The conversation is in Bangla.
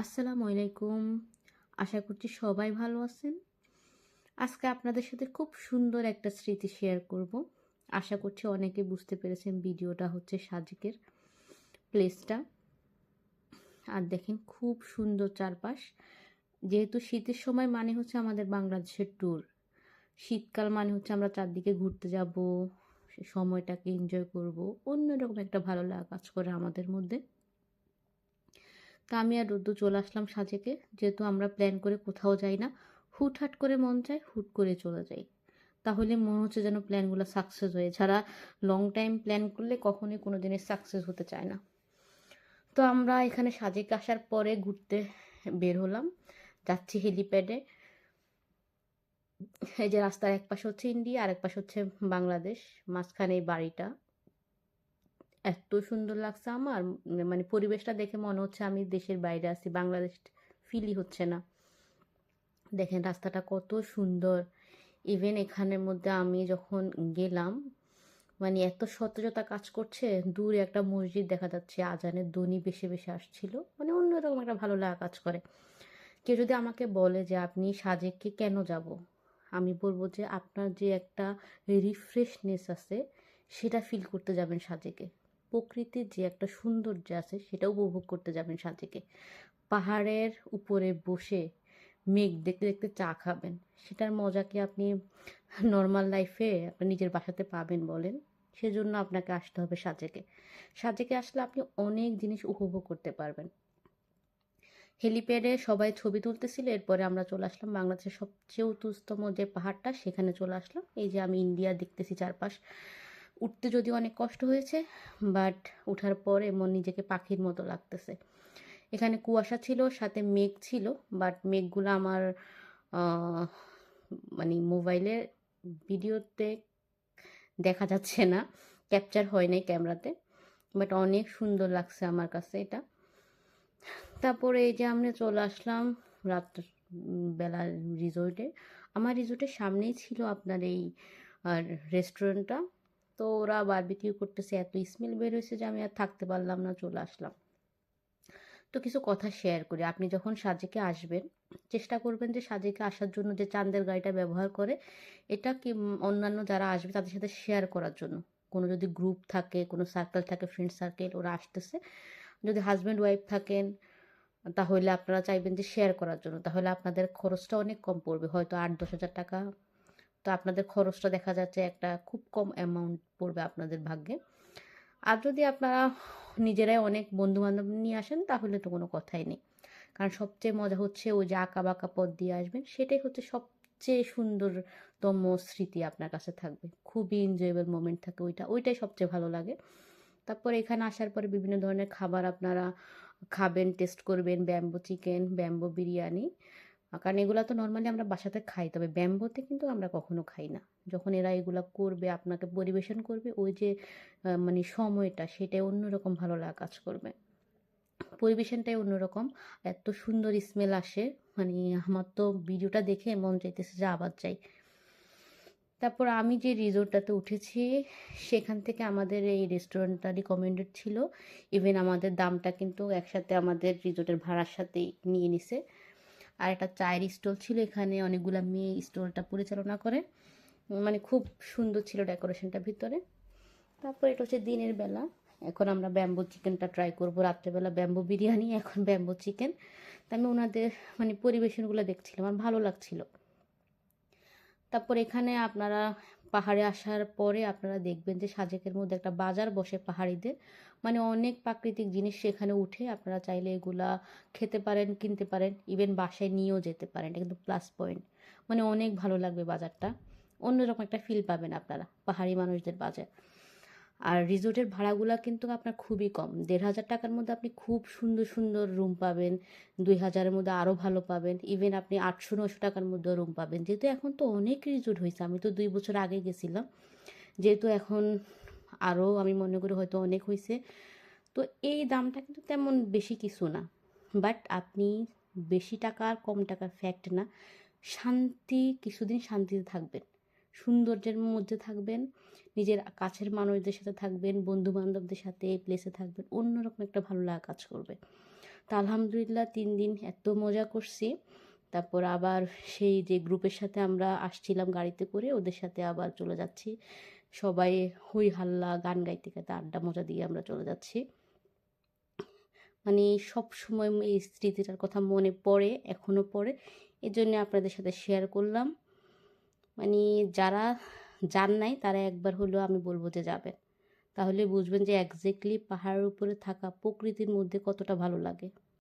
আসসালামু আলাইকুম। আশা করছি সবাই ভালো আছেন। আজকে আপনাদের সাথে খুব সুন্দর একটা স্মৃতি শেয়ার করব। আশা করছি অনেকে বুঝতে পেরেছেন ভিডিওটা হচ্ছে সাজিকের প্লেসটা আর দেখেন খুব সুন্দর চারপাশ। যেহেতু শীতের সময় মানে হচ্ছে আমাদের বাংলাদেশের ট্যুর শীতকাল মানে হচ্ছে আমরা চারদিকে ঘুরতে যাব সময়টাকে এনজয় করব। অন্যরকম একটা ভালো লাগা কাজ করে আমাদের মধ্যে। তা আমি আর রোদ্দু চলে আসলাম সাজেকে। যেহেতু আমরা প্ল্যান করে কোথাও যাই না, হুটহাট করে মন চায় হুট করে চলে যাই। তাহলে মনে হচ্ছে যেন প্ল্যানগুলো সাকসেস হয়ে ছাড়া লং টাইম প্ল্যান করলে কখনোই কোনো দিনের সাকসেস হতে চায় না। তো আমরা এখানে সাজেকে আসার পরে ঘুরতে বের হলাম। যাচ্ছি হেলিপ্যাডে এই যে রাস্তার এক পাশে হচ্ছে ইন্ডিয়া আর এক পাশে হচ্ছে বাংলাদেশ। মাঝখানে এই বাড়িটা। এত সুন্দর লাগছে আমার। মানে পরিবেশটা দেখে মনে হচ্ছে আমি দেশের বাইরে আছি, বাংলাদেশ ফিলই হচ্ছে না। দেখেন রাস্তাটা কত সুন্দর। ইভেন এখানের মধ্যে আমি যখন গেলাম মানে এত সতেজতা কাজ করছে, দূরে একটা মসজিদ দেখা যাচ্ছে, আজানের ধ্বনি বেশি বেশি আসছিল। মানে অন্যরকম একটা ভালো লাগা কাজ করে। কেউ যদি আমাকে বলে যে, আপনি সাজেককে কেন যাব? আমি বলব যে, আপনার যে একটা রিফ্রেশনেস আছে, সেটা ফিল করতে যাবেন সাজেকে। প্রকৃতির যে একটা সৌন্দর্য আছে সেটা উপভোগ করতে যাবেন সাজেকে পাহাড়ের উপরে বসে মেঘ দেখতে দেখতে চা খাবেন। সেটার মজা কি আপনি নর্মাল লাইফে আপনি নিজের বাসাতে পাবেন বলেন? সেজন্য আপনাকে আসতে হবে সাজেকে সাজেকে আসলে আপনি অনেক জিনিস উপভোগ করতে পারবেন। হেলিপ্যাডে সবাই ছবি তুলতেছিল, এরপরে আমরা চলে আসলাম বাংলাদেশের সবচেয়ে উঁচুতম যে পাহাড়টা, সেখানে চলে আসলাম। এই যে আমি ইন্ডিয়া দেখতেছি চারপাশ। উঠতে যদি অনেক কষ্ট হয়েছে বাট ওঠার পরে মন নিজেকে পাখির মতো লাগতেছে। এখানে কুয়াশা ছিল, সাথে মেঘ ছিল বাট মেঘগুলো আমার মানে মোবাইলে ভিডিওতে দেখা যাচ্ছে না ক্যাপচার হয় নাই ক্যামেরাতে বাট অনেক সুন্দর লাগছে আমার কাছে এটা। তারপরে এই যে আমরা চলে আসলাম রাত বেলা রিসোর্টে আমার রিসোর্টের সামনেই ছিল আপনার এই রেস্টুরেন্টটা তো ওরা বারবিকিউ করতেছে, এত স্মেল বের হয়েছে যে আমি আর থাকতে পারলাম না, চলে আসলাম। তো কিছু কথা শেয়ার করি। আপনি যখন সাজেকে আসবেন, চেষ্টা করবেন যে সাজেকে আসার জন্য যে চাঁদের গাড়িটা ব্যবহার করে, এটা কি অন্যান্য যারা আসবে তাদের সাথে শেয়ার করার জন্য। কোনো যদি গ্রুপ থাকে, কোনো সার্কেল থাকে ফ্রেন্ড সার্কেল ওরা আসতেছে। যদি হাজব্যান্ড ওয়াইফ থাকেন, তাহলে আপনারা চাইবেন যে শেয়ার করার জন্য। তাহলে আপনাদের খরচটা অনেক কম পড়বে। হয়তো আট দশ হাজার টাকা তো আপনাদের খরচটা দেখা যাচ্ছে একটা খুব কম অ্যামাউন্ট পড়বে আপনাদের ভাগ্যে। আর যদি আপনারা নিজেরাই অনেক বন্ধু বান্ধব নিয়ে আসেন, তাহলে তো কোনো কথাই নেই। কারণ সবচেয়ে মজা হচ্ছে ওই যে আঁকা বাঁকা পথ দিয়ে আসবেন, সেটাই হচ্ছে সবচেয়ে সুন্দরতম স্মৃতি আপনার কাছে থাকবে। খুবই এনজয়েবল মোমেন্ট থাকে ওইটা, ওইটাই সবচেয়ে ভালো লাগে। তারপর এখানে আসার পরে বিভিন্ন ধরনের খাবার আপনারা খাবেন টেস্ট করবেন ব্যাম্বো চিকেন ব্যাম্বো বিরিয়ানি কারণ এগুলো তো নর্মালি আমরা বাসাতে খাই, তবে ব্যাম্বোতে কিন্তু আমরা কখনো খাই না। যখন এরা এগুলা করবে, আপনাকে পরিবেশন করবে, ওই যে মানে সময়টা, সেটাই অন্যরকম ভালো লাগা কাজ করবে। পরিবেশনটাই অন্যরকম, এত সুন্দর স্মেল আসে মানে আমার তো ভিডিওটা দেখে মন চাইতেছে যে আবার যাই। তারপর আমি যে রিসোর্টটাতে উঠেছি, সেখান থেকে আমাদের এই রেস্টুরেন্টটা রিকমেন্ডেড ছিল। ইভেন আমাদের দামটা কিন্তু একসাথে আমাদের রিসোর্টের ভাড়ার সাথেই নিয়ে নিছে। আর একটা চায়ের স্টল ছিল এখানে, অনেকগুলা মেয়ে স্টলটা পরিচালনা করে। মানে খুব সুন্দর ছিল ডেকোরেশনটা ভিতরে। তারপর এটা হচ্ছে দিনের বেলা। এখন আমরা ব্যাম্বো চিকেনটা ট্রাই করব। রাত্রেবেলা ব্যাম্বো বিরিয়ানি, এখন ব্যাম্বো চিকেন। তা আমি ওনাদের মানে পরিবেশনগুলো দেখছিলাম আমার ভালো লাগছিল। তারপর এখানে আপনারা পাহাড়ে আসার পরে আপনারা দেখবেন যে সাজেকের মধ্যে একটা বাজার বসে পাহাড়িদের। মানে অনেক প্রাকৃতিক জিনিস সেখানে উঠে আপনারা চাইলে এগুলা খেতে পারেন, কিনতে পারেন, ইভেন বাসায় নিয়েও যেতে পারেন। এটা কিন্তু প্লাস পয়েন্ট। মানে অনেক ভালো লাগবে বাজারটা। অন্যরকম একটা ফিল পাবেন আপনারা, পাহাড়ি মানুষদের বাজার। আর রিসোর্টের ভাড়াগুলো কিন্তু আপনার খুবই কম। দেড় হাজার টাকার মধ্যে আপনি খুব সুন্দর সুন্দর রুম পাবেন, দুই হাজারের মধ্যে আরও ভালো পাবেন। ইভেন আপনি আটশো নশো টাকার মধ্যে রুম পাবেন। যেহেতু এখন তো অনেক রিসোর্ট হয়েছে, আমি তো দুই বছর আগে গেছিলাম। যেহেতু এখন আরও আমি মনে করি হয়তো অনেক হয়েছে। তো এই দামটা কিন্তু তেমন বেশি কিছু না। বাট আপনি বেশি টাকা আর কম টাকার ফ্যাক্ট না, শান্তি, কিছুদিন শান্তিতে থাকবেন। সৌন্দর্যের মধ্যে থাকবেন, নিজের কাছের মানুষদের সাথে থাকবেন বন্ধু বান্ধবদের সাথে প্লেসে থাকবেন, অন্যরকম একটা ভালো লাগা কাজ করবে। তা আলহামদুলিল্লাহ তিন দিন এত মজা করছি, তারপর আবার সেই যে গ্রুপের সাথে আমরা আসছিলাম গাড়িতে করে, ওদের সাথে আবার চলে যাচ্ছি। সবাই হই হাল্লা, গান গাইতে গাইতে আড্ডা মজা দিয়ে আমরা চলে যাচ্ছি। মানে সব সময় এই স্মৃতিটার কথা মনে পড়ে এখনও পড়ে এই জন্য আপনাদের সাথে শেয়ার করলাম। মানে যারা যান নাই, তারা একবার হলেও আমি বলব যে যাবেন। তাহলে বুঝবেন যে একজ্যাক্টলি পাহাড়ের উপরে থাকা প্রকৃতির মধ্যে কতটা ভালো লাগে।